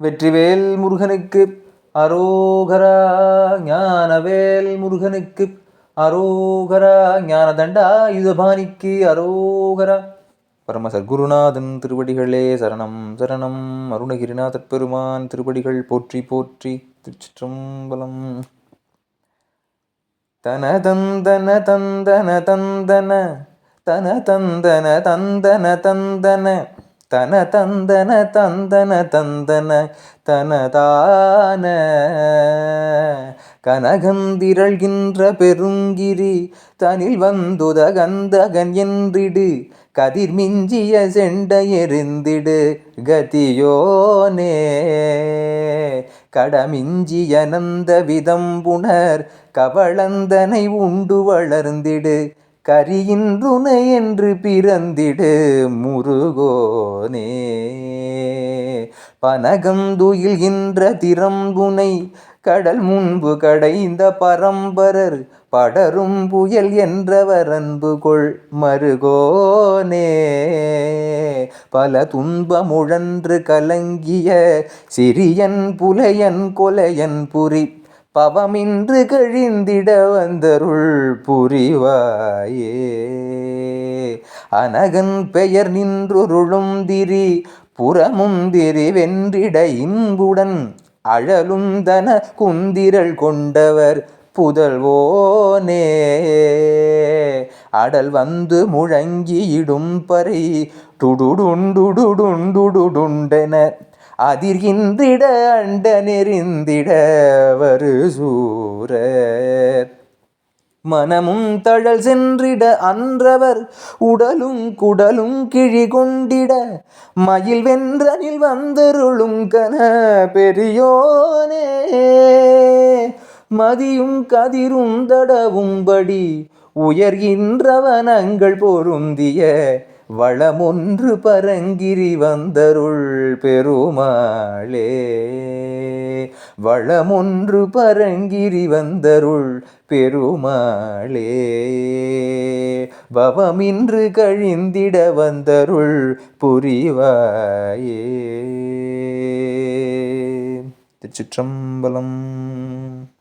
வெற்றிவேல் முருகனுக்கு அரோகரா ஞானவேல் முருகனுக்கு அரோகரா ஞான தண்டா யுதபாணிக்கு அரோகரா. பரம சர்க்குருநாதன் திருவடிகளே சரணம் சரணம். அருணகிரிநாதர் பெருமான் திருவடிகள் போற்றி போற்றி திருச்சிற்றம்பலம். தன தந்தன தந்தன. தந்தன தன தந்தன தந்தன தந்தன. தன தந்தன தந்தன தந்தன தனதான. கனகந்திரள்கின்ற பெருங்கிரி தனில் வந்துத கந்தகன் என்றிடு கதிர் மிஞ்சிய செண்டை எறிந்திடு கதியோனே. கடமிஞ்சிய நந்த விதம்புணர் கவளந்தனை உண்டு வளர்ந்திடு கரியின்றுனை என்று பிறந்திடு முருகோனே. பனகம் துயில்கின்ற திறம்புனை கடல் முன்பு கடைந்த பரம்பரர் படரும் புயல் என்றவர் அன்பு கொள் மருகோனே. பல துன்பமுழன்று கலங்கிய சிறியன் புலையன் கொலையன் புரி பவமின்று கழிந்திட வந்தருள் புரிவாயே. அனகன் பெயர் நின்றுருளும் திரி புறமும் திரி வென்றிட இன்புடன் அழலும் தன குந்திரள் கொண்டவர் புதல்வோனே. அடல் வந்து முழங்கியிடும் பறை டுடுடுண்டுடுடுண்டுடுண்டென அதிர்கின்றிட அண்ட நெறிந்திட வரு சூரர். மனமும் தழல் சென்றிட அன்றவர் உடலும் குடலும் கிழி கொண்டிட மயில் வென்றனில் வந்தருளும் கன பெரியோனே. மதியும் கதிரும் தடவும்படி உயர்கின்றவனங்கள் பொருந்திய வளமொன்று பரங்கிரி வந்தருள் பெருமாளே. வளமொன்று பரங்கிரி வந்தருள் பெருமாளே. பவமின்று கழிந்திட வந்தருள் புரிவாயே. திருச்சிற்றம்பலம்.